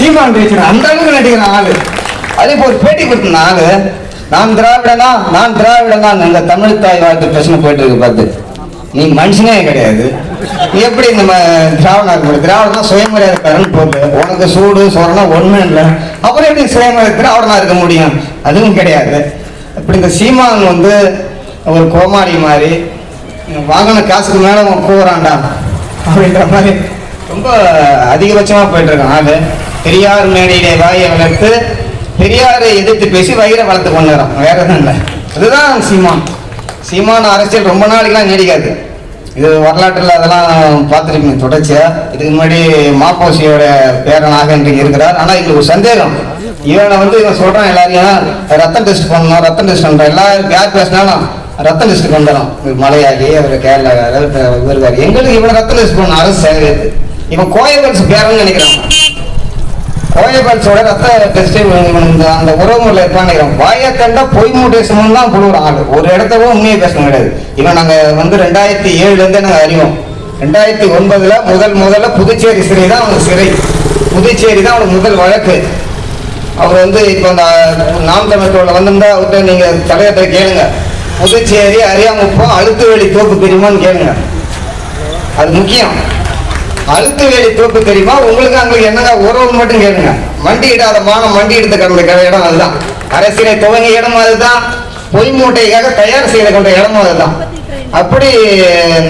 சீமான் பேசுற அந்த அளவுக்கு நடிக்கிற ஆளு. அதே இப்போ ஒரு பேட்டி கொடுத்த ஆளு நான் திராவிடனா? நான் திராவிடனா? எங்க தமிழ் தாய் வாழ்த்து பிரச்சனை போயிட்டு இருக்கு பார்த்து. நீ மனுஷனே கிடையாது. நீ எப்படி நம்ம திராவிடம் இருக்க முடியும் சுயமரியாதை கரண்ட் போட்டு உனக்கு சூடு சொரணம் ஒண்ணும் இல்லை. அப்புறம் எப்படி சுயமரியாதை திராவிடனா இருக்க முடியும்? அதுவும் கிடையாது. இப்படி இந்த சீமான் வந்து ஒரு கோமாளி மாதிரி வாங்கின காசுக்கு மேலே அவன் கூறான்டா அப்படின்ற மாதிரி ரொம்ப அதிகபட்சமாக போயிட்டு இருக்கான் ஆளு. பெரியார் மேடையிலே வாயை வளர்த்து பெரியாரை எதிர்த்து பேசி வயிறை வளர்த்து கொண்டு வரோம் வேற எதுவும் இல்லை. அதுதான் சீமான். சீமான அரசியல் ரொம்ப நாளைக்கெல்லாம் நீடிக்காது. இது வரலாற்றில் அதெல்லாம் பார்த்துருக்கீங்க தொடர்ச்சியா. இதுக்கு முன்னாடி மாப்போசியோட பேரனாக இன்றைக்கு இருக்கிறார். ஆனா எங்களுக்கு ஒரு சந்தேகம். இவனை வந்து இவன் சொல்றான் எல்லாரையும் ரத்தம் டெஸ்ட் பண்ணணும் ரத்தம் டெஸ்ட் பண்றான் எல்லாரும் யார் பேசினாலும் ரத்தம் டெஸ்ட் வந்துடும் மலையாளி அவர் கேரளா இவருக்காரு எங்களுக்கு இவனை ரத்தம் டெஸ்ட் பண்ணணும். அரசு இவன் கோயம்பேடு பேரன்னு நினைக்கிறான். கோயபல்ஸோட ரத்த டெஸ்ட் அந்த உறவுமுறையில் இருப்பான்னு வாயை கண்டா பொய் மூட்டை சுமந்து தான் புழுவுறான் ஆள். ஒரு இடத்தவோ உண்மையை பேசணும் கிடையாது. இவன் நாங்கள் வந்து ரெண்டாயிரத்தி ஏழுல இருந்தே நாங்க அறிவோம். ரெண்டாயிரத்தி ஒன்பதுல முதல் முதல்ல புதுச்சேரி சிறை தான் அவனுக்கு சிறை. புதுச்சேரி தான் அவனுக்கு முதல் வழக்கு. அவர் வந்து இப்போ அந்த நாம் தமிழோட வந்திருந்தா அவர்கிட்ட நீங்க தலையத்தை கேளுங்க. புதுச்சேரி அரியாங்குப்பம் அழுத்து வெளி தோப்பு தெரியுமான்னு கேளுங்க. அது முக்கியம். அழுத்து வேலி தோப்பு தெரியுமா? உங்களுக்கு அங்களுக்கு என்னங்க? உறவு மட்டும் கேளுங்க. வண்டி இடாத மானம் வண்டி எடுத்து கிடந்த இடம் அதுதான். அரசியலை துவங்கிய இடமும் அதுதான். பொய் மூட்டைக்காக தயார் செய்த கொண்ட இடமும் அதுதான். அப்படி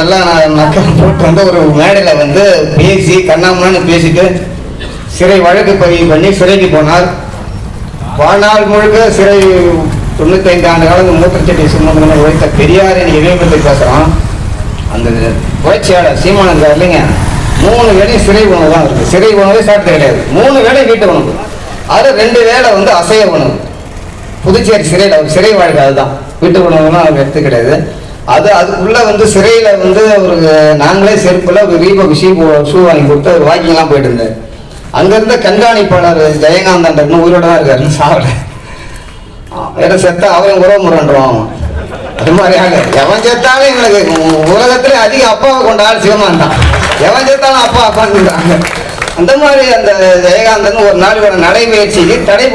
நல்லா மக்கள் போட்டு வந்து ஒரு மேடையில் வந்து பேசி கண்ணாமண்ணு பேசிட்டு சிறை வழக்கு பதிவு பண்ணி சிறைக்கு போனார். வாழ்நாள் முழுக்க சிறை தொண்ணூத்தைந்து ஆண்டு காலம் மூத்தச்செடி சுமந்தன உழைத்த பெரியார் இணைய பற்றி பேசுகிறோம் அந்த புரட்சியாளர் சீமானன் இல்லைங்க? மூணு வேலையும் சிறை உணவு தான் இருக்குது சிறை உணவே சாப்பிட்டு கிடையாது. மூணு வேலை வீட்டு உணவு. அது ரெண்டு வேளை வந்து அசைய உணவு. புதுச்சேரி சிறையில் அவர் சிறை வாழ்க்கை அதுதான். வீட்டு உணவுலாம் அவர் எடுத்து கிடையாது. அது அதுக்குள்ளே வந்து சிறையில் வந்து ஒரு நாங்களே செருப்பில் ஒரு ரீபோக் ஷூ ஷூ வாங்கி கொடுத்து ஒரு வாக்கிங்லாம் போயிட்டு இருந்தார் அங்கேருந்து கண்காணிப்பாளர் ஜெயகாந்தன் உயிரோட தான் இருக்காரு. சாப்பிட வேற செத்தா அவன் உறவு முரண்டுவான் அது மாதிரி எவன் செத்தாலும் எங்களுக்கு உலகத்துல அதிக அப்பாவை கொண்டாடு சிவமான் தான். எவன் செத்தாலும் அப்பா அப்பான்னு அந்த மாதிரி அந்த ஜெயகாந்தன் ஒரு நாள் ஒரு நடைமுயற்சிக்கு தடை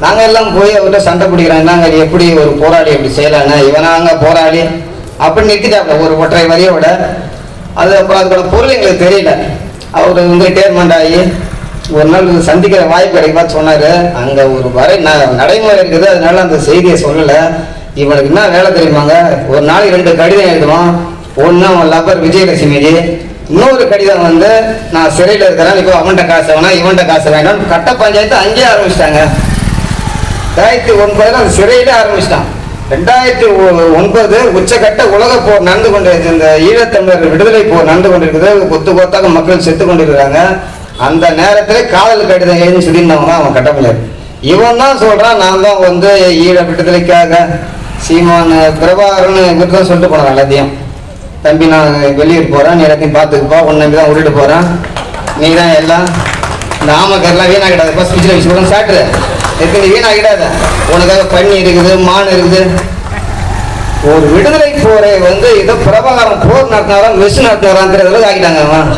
நாங்கள் எல்லாம் போய் அவர்கிட்ட சண்டை பிடிக்கிறோம். நாங்க எப்படி ஒரு போராளி எப்படி செய்யலாங்க இவனாங்க போராளி. அப்படின்னு நிறுத்திட்டாப்ல. ஒரு ஒற்றை வரியோட. அது அப்புறம் அதுக்கான பொருள் எங்களுக்கு தெரியல. அவர் வந்து ரிட்டையர்மெண்ட் ஆகி ஒரு நாள் சந்திக்கிற வாய்ப்பு கிடைக்குமா சொன்னார். அங்கே ஒரு வரை ந- நடைமுறை இருக்குது. அதனால அந்த செய்தியை சொல்லலை. இவனுக்கு என்ன வேலை தெரியுமாங்க? ஒரு நாளைக்கு ரெண்டு கடிதம் எழுதுவான். ஒன்று அவன் லப்பர் விஜயலட்சுமிஜி இன்னொரு கடிதம் வந்து நான் சிறையில் இருக்கிறேன். இப்போ அவன்கிட்ட காசு வேணாம் இவன்கிட்ட காசு வேணாம். கட்ட பஞ்சாயத்து அங்கேயே ஆரம்பிச்சிட்டாங்க. ரெண்டாயிரத்தி ஒன்பதுல அந்த சிறையிலே ஆரம்பிச்சிட்டான். ரெண்டாயிரத்தி ஒன்பது உச்சகட்ட உலக போர் நடந்து கொண்டு இந்த ஈழத்தமிழர் விடுதலை போர் நடந்து கொண்டிருக்குது. கொத்து கொத்தாக மக்கள் செத்து கொண்டிருக்கிறாங்க. அந்த நேரத்தில் காதல் கடிதம் எழுதி சொல்லியிருந்தவங்க அவன் கட்ட முடியாது இவன் தான் சொல்கிறான் நான் தான் வந்து ஈழ விடுதலைக்காக சீமான் பிரபாகரன் இவர் தான் சொல்லிட்டு போனான் எல்லாத்தையும். தம்பி நான் வெளியிட்டு போகிறேன் நீ எல்லாத்தையும் பார்த்துக்குப்பா உன்னை நம்பி தான் விட்டுட்டு போகிறேன் நீ தான் எல்லாம் இந்த ஆமக்கர்லாம் வீணாக்கிடாத பஸ் வச்சு கூட சாப்பிட்ரு எதுக்கு நீ வீணாக்கிடாத உனக்காக பண்ணி இருக்குது மான் இருக்குது. ஒரு விடுதலை போரை வந்து இதை பிரபாகரம் போர் நடத்தினாராம் மெஸ் நடத்தினாராங்கிற அளவுக்கு அவன்.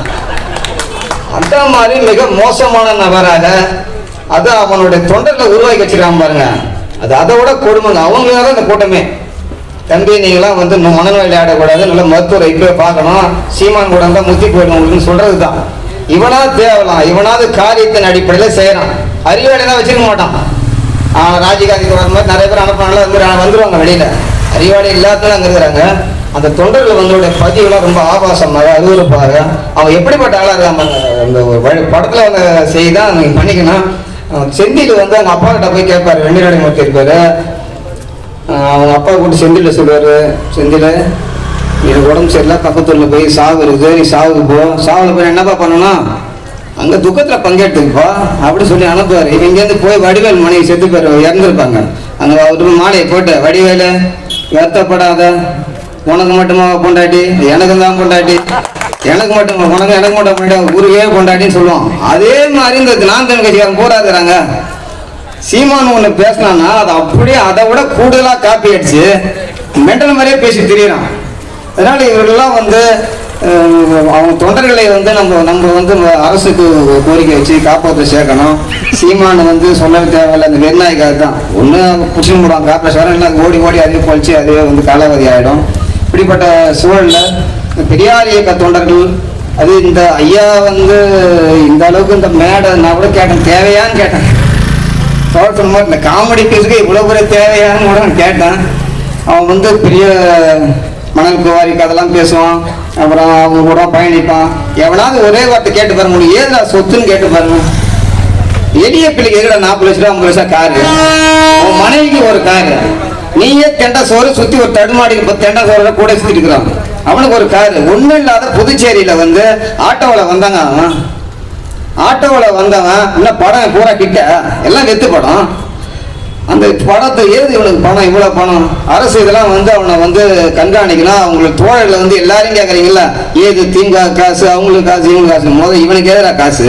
அந்த மாதிரி மிக மோசமான நபராக அது அவனுடைய தொண்டர்களை உருவாக்கி வச்சுக்கிறான் பாருங்க. அது அதை விட கொடுமைங்க. அவங்க தான் இந்த கூட்டமே தம்பி நீங்களாம் வந்து இன்னும் மனநோயில் ஆடக்கூடாது. நல்ல மருத்துவரை ஐக்கிய பார்க்கணும். சீமான் கூட இருந்தால் முத்தி போயிடும் உங்களுக்குன்னு சொல்றது தான் இவனா தேவலாம். இவனாவது காரியத்தின் அடிப்படையில் செய்யறான். அறிவாளி தான் வச்சிருக்க மாட்டான். ஆஹ் ராஜீவ்காந்தி வர மாதிரி நிறைய பேர் அனுப்பினால வந்துருவாங்க வெளியில. அறிவாளி இல்லாதவங்க அங்கே இருக்கிறாங்க. அந்த தொண்டர்கள் வந்தோடைய பதிவுலாம் ரொம்ப ஆபாசமாக அருவறுப்பாக அவன் எப்படிப்பட்ட ஆளாக இருக்கான் அந்த படத்தில் வழி- படத்துல அவங்க செய்தி தான் நீங்க பண்ணிக்கணும். அவன் செந்தில் வந்து அவங்க அப்பா கிட்ட போய் கேட்பாரு. வெண்ணிராடி மூர்த்தி இருப்பாரு. அவங்க அப்பா கூட செந்தில சொல்லுவார் செந்தில எனக்கு உடம்பு சரியில்லை பக்கத்தூரில் போய் சாவு இருக்குது நீ சாவுக்கு போ. சாவுக்கு போய் என்னப்பா பண்ணணும்? அங்கே துக்கத்தில் பங்கேற்றுப்பா அப்படி சொல்லி அனுப்புவார். இங்கேருந்து போய் வடிவேல் மனைவி செத்து பேர் இறந்துருப்பாங்க. அங்கே அவரு மாலையை போட்டு வடிவேலு வருத்தப்படாத. உனக்கு மட்டுமா கொண்டாட்டி எனக்கு தான் கொண்டாட்டி எனக்கு மட்டும் உனக்கு எனக்கு மட்டும் கொண்டாட்டி ஊருக்கே கொண்டாட்டின்னு சொல்லுவோம் அதே மாதிரி இந்த நான் தமிழ் கட்சிக்காரன் போராடுறாங்க சீமான் ஒண்ணு பேசினான்னா அது அப்படியே அதை விட கூடுதலா காப்பி அடிச்சு மென்டல் மாதிரியே பேசி தெரியறான். அதனால இவர்கள்லாம் வந்து அவங்க தொண்டர்களை வந்து நம்ம நம்ம வந்து அரசுக்கு கோரிக்கை வச்சு காப்பாற்ற சேர்க்கணும். சீமானு வந்து சொல்லவே தேவையில்ல அந்த வெறிநாய்க்காக தான் ஒன்று புடிச்சு போடுவாங்க கார்பரேஷன் இல்லை ஓடி ஓடி அதே பொழிச்சு அதுவே வந்து காலாவதி ஆகிடும் இப்படிப்பட்ட சூழலில் பெரியார் இயக்க தொண்டர்கள் அது இந்த ஐயா வந்து இந்த அளவுக்கு இந்த மேடை நான் கூட கேட்டேன் தேவையான்னு கேட்டேன். தோட்டம் மாதிரி இந்த காமெடி பீஸுக்கு இவ்வளோ பெரிய தேவையான்னு கூட நான் கேட்டேன். அவன் வந்து பெரிய மணல் குவாரி கதெல்லாம் பேசுவான். அப்புறம் அவங்க கூட பயணிப்பான். எவனாவது ஒரே வார்த்தை கேட்டு பாருங்க உங்களுக்கு ஏதா சொத்துன்னு கேட்டு பாருங்க. எளிய பிள்ளைக்கு எதுடா நாற்பது லட்ச ரூபா ஐம்பது லட்சம் காரு உன் மனைவிக்கு ஒரு காரு நீயே தெண்டா சோறு சுத்தி ஒரு தடுமாடிக்கு இப்போ தெண்டா சோறு கூட சுற்றிட்டு இருக்கிறான். அவனுக்கு ஒரு காரு ஒன்றும் இல்லாத புதுச்சேரியில் வந்து ஆட்டோவில் வந்தாங்க அவன். ஆட்டோவில் வந்தவன் இன்னும் படம் பூரா கிட்ட எல்லாம் வெத்து படம். அந்த படத்தை ஏது இவனுக்கு பணம் இவ்வளோ பணம்? அரசு இதெல்லாம் வந்து அவனை வந்து கண்காணிக்கணும். அவங்களுக்கு தோழர்ல வந்து எல்லாரையும் கேட்குறீங்களா ஏது திமுக காசு அவங்களுக்கு காசு இவங்களுக்கு காசு. முதல் இவனுக்கு எதிராக காசு?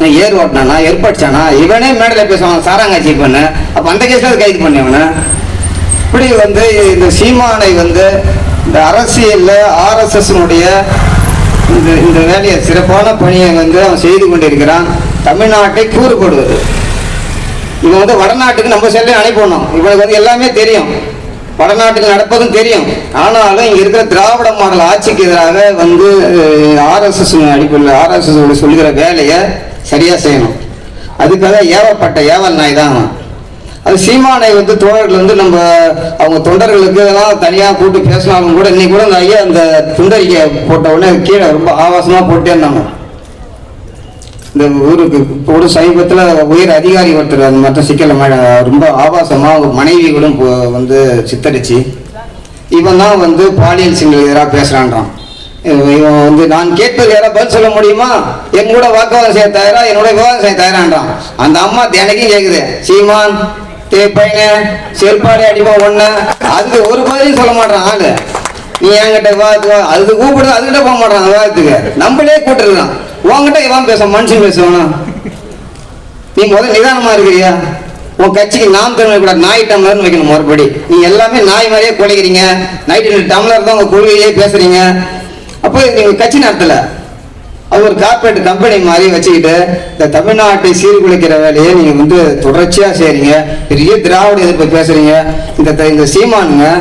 நான் ஏர் ஓட்டினானா? ஏற்படுத்தானா இவனே மேடையில் பேசுவான். சாராங்காட்சி பண்ணு. அப்போ அந்த கேஸில் கைது பண்ணி இப்படி வந்து இந்த சீமானை வந்து இந்த அரசியலில் ஆர்எஸ்எஸ்னுடைய இந்த இந்த வேலையை சிறப்பான பணியை வந்து அவன் செய்து கொண்டிருக்கிறான். தமிழ்நாட்டை கூறுபடுவது. இவன் வந்து வடநாட்டுக்கு நம்ம செல்ல அனுப்பணும் இவனுக்கு வந்து எல்லாமே தெரியும். வடநாட்டுக்கு நடப்பதும் தெரியும். ஆனாலும் இங்கே இருக்கிற திராவிட மாடல் ஆட்சிக்கு எதிராக வந்து ஆர்எஸ்எஸ் அடிப்படையில் ஆர்எஸ்எஸ் சொல்லுகிற வேலையை சரியாக செய்யணும். அதுக்காக ஏவப்பட்ட ஏவல் நாய் தான் அவன். அது சீமானை வந்து தோழர்கள் வந்து நம்ம அவங்க தொண்டர்களுக்கு எல்லாம் தனியாக கூப்பிட்டு பேசினாலும் கூட இன்னைக்கு கூட அந்த ஐயா அந்த துண்டறிக்கை போட்ட உடனே கீழே ரொம்ப ஆபாசமாக போட்டே இருந்தாங்க. இந்த ஊருக்கு இப்போ கூட சமீபத்தில் உயர் அதிகாரி ஒருத்தர் அந்த மற்ற சிக்கல ரொம்ப ஆபாசமாக அவங்க மனைவிகளும் போ- வந்து சித்தரிச்சு இவன் தான் வந்து பாலியல் சிங்கள் எதிராக பேசுகிறான்றான் இவன் இவன் வந்து நான் கேட்பது யாராவது பதில் சொல்ல முடியுமா? என் கூட வாக்குவாதம் செய்ய தயாரா? என்னோட விவாதம் செய்ய தயாரான்றான். அந்த அம்மா தினைக்கும் கேட்குது சீமான் தே பையன செருப்பாடி அடிப்பா ஒண்ணு அதுக்கு ஒரு பதிலும் சொல்ல மாட்டான் ஆளு நீ என்கிட்ட விவாதத்துக்கு வா. அது கூப்பிடுறது அதுக்கிட்ட போக மாட்டான் விவாதத்துக்கு நம்மளே கூப்பிட்டுருக்கான். உன்கிட்ட இவன் பேச மனுஷன் பேசுவானா? நீ முதல் நிதானமா இருக்கிறியா? உன் கட்சிக்கு நாம் தமிழ் கூட நாய் டம்ளர்னு வைக்கணும் மறுபடி. நீ எல்லாமே நாய் மாதிரியே குலைக்கிறீங்க. நைட்டு டம்ளர் தான் உங்க கொள்கையே பேசுறீங்க. அப்போ நீங்க கட்சி நடத்தலை. அது ஒரு கார்பரேட் கம்பெனி மாதிரி வச்சுக்கிட்டு இந்த தமிழ்நாட்டை சீர்குலைக்கிற வேலையை நீங்க வந்து தொடர்ச்சியா செய்றீங்க. பெரிய திராவிட எதிர்ப்பு பேசுறீங்க. இந்த த- இந்த சீமானுங்க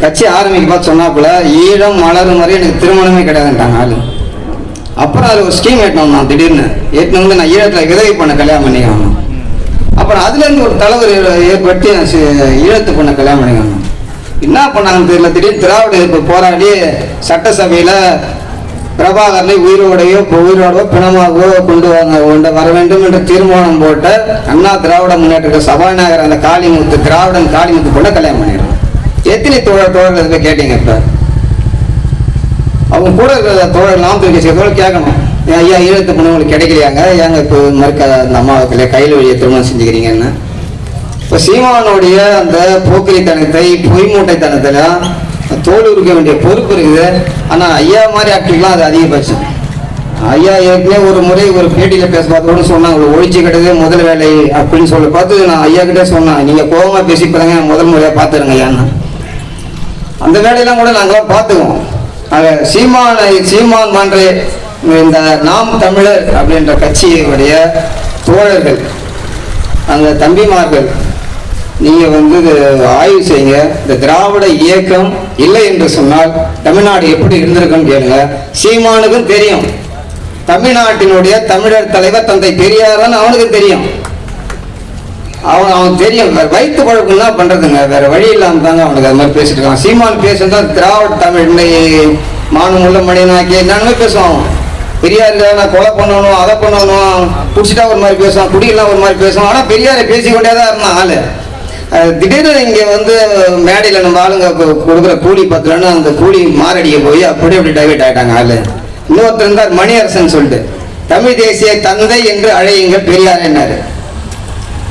கட்சி ஆரம்பிக்க பார்த்து சொன்னாப்புல ஈழம் மலரும் வரை எனக்கு திருமணமே கிடையாதுன்றாங்க ஆளு. அப்புறம் அது ஒரு ஸ்கீம் ஏட்டணும் நான் திடீர்னு. ஏற்றின வந்து நான் ஈழத்தில் விதவை பண்ண கல்யாணம் பண்ணிக்கணும். அப்புறம் அதுலேருந்து ஒரு தலைவர் ஏற்பட்டு ஏற்படுத்தி ஈழத்து பண்ண கல்யாணம் பண்ணிக்கணும். என்ன பண்ணாங்கன்னு தெரியல. திடீர்னு திராவிட எதிர்ப்பு போராடி சட்டசபையில் பிரபாகரனை உயிரோடையோ இப்போ உயிரோடவோ பிணமாகவோ கொண்டு வந்த கொண்டு வர வேண்டும் என்ற தீர்மானம் போட்ட அண்ணா திராவிட முன்னேற்ற சபாநாயகர் அந்த காளிமுத்து திராவிடன் காளிமுத்து பொண்ணை கல்யாணம் பண்ணிடுறோம் எத்தனை தோழர் தோழர்கள் போய் கேட்டீங்க இப்போ? அவங்க கூட இருக்கிற தோழர் நாம் தூக்கி தோழர் கேட்கணும். ஏன் ஐயா ஈழத்து பொண்ணுங்களுக்கு கிடைக்கலையாங்க? ஏங்க இப்போ மறுக்க அந்த அம்மாவுக்கு கையில் வழியை திருமணம் செஞ்சுக்கிறீங்கன்னு இப்போ சீமானுடைய அந்த போக்கிரித்தனத்தை பொய்மூட்டைத்தனத்தில் தோல் இருக்க வேண்டிய பொறுப்பு இருக்குது. ஆனால் ஐயா மாதிரி ஆட்களுக்குலாம் அது அதிகபட்சம் ஐயா ஏற்கனவே ஒரு முறை ஒரு பேட்டியில் பேச பார்த்து கூட சொன்னாங்க ஒழிச்சு கிட்டதே முதல் வேலை அப்படின்னு சொல்லி பார்த்து நான் ஐயா கிட்டே சொன்னேன் நீங்கள் கோபமாக பேசி பாருங்க முதல் முறையாக பார்த்துருங்க ஐயான்னு. அந்த வேலையெல்லாம் கூட நாங்களாம் பார்த்துக்குவோம். ஆக சீமான் சீமான் மான்றே இந்த நாம் தமிழர் அப்படின்ற கட்சியுடைய தோழர்கள் அந்த தம்பிமார்கள் நீங்கள் வந்து ஆய்வு செய்யுங்க. இந்த திராவிட இயக்கம் இல்லை என்று சொன்னால் தமிழ்நாடு எப்படி இருந்திருக்கும் கேளுங்க. சீமானுக்கும் தெரியும். தமிழ்நாட்டினுடைய தமிழர் தலைவர் தந்தை பெரியார்னு அவனுக்கு தெரியும். அவன் அவன் தெரியும். வேற வயிற்று பழக்கம் தான் பண்றதுங்க. வேற வழி இல்லாம தாங்க அவனுக்கு அது மாதிரி பேசிட்டு இருக்கான். சீமான் பேசுறதா திராவிட தமிழ் மானம் உள்ள மனிதனாக்கி என்னன்னு பேசுவான்? அவன். பெரியார் இல்ல, நான் கொலை பண்ணணும் அதை பண்ணணும். குடிச்சிட்டா ஒரு மாதிரி பேசுவான் குடியெல்லாம் ஒரு மாதிரி பேசுவான். ஆனா பெரியாரை பேசிக்கொண்டே தான் இருந்தான் ஆளு. திடீர்னு இங்கே வந்து மேடையில் நம்ம ஆளுங்க கொடுக்குற கூலி பத்திரன்னு அந்த கூலி மாரடிக்க போய் அப்படி அப்படி டைவர்ட் ஆகிட்டாங்க ஆளு. இன்னொருத்தர் இருந்தார் மணியரசன் சொல்லிட்டு. தமிழ் தேசிய தந்தை என்று அழையுங்க பெரியார் என்னாரு.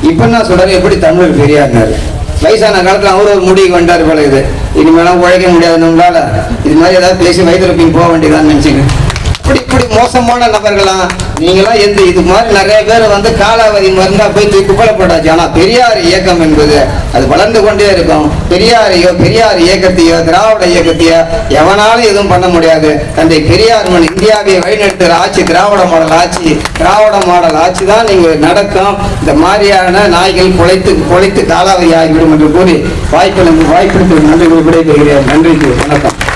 இப்போ நான் சொல்கிறேன் எப்படி தமிழர் பெரியார்னாரு. வயசான காலத்தில் அவர் ஒரு முடிவுக்கு வந்தார் போல இது. இனிமேலாம் உழைக்க முடியாது நம்மளால இது மாதிரி ஏதாவது பேசி வயிற்றுப்பின் போக வேண்டியதான்னு நினச்சிங்க இப்படி இப்படி மோசமான நபர்களாம் நீங்களாம் எந்த இது மாதிரி நிறைய பேர் வந்து காலாவதி மருந்தா போய் தூக்கி குப்பலப்பட்டாச்சு ஆனா பெரியார் இயக்கம் என்பது அது வளர்ந்து கொண்டே இருக்கும். பெரியாரையோ பெரியார் இயக்கத்தையோ திராவிட இயக்கத்தையோ எவனாலும் எதுவும் பண்ண முடியாது. தந்தை பெரியார் மண் இந்தியாவை வழிநடத்துகிற ஆட்சி திராவிட மாடல் ஆட்சி திராவிட மாடல் ஆட்சி தான் நீங்க நடக்கும். இந்த மாதிரியான நாய்கள் குலைத்து குலைத்து காலாவதி ஆகிவிடும் என்று கூறி வாய்ப்பு வாய்ப்பிற்கு நன்றி விடைபெறுகிறேன். நன்றி வணக்கம்.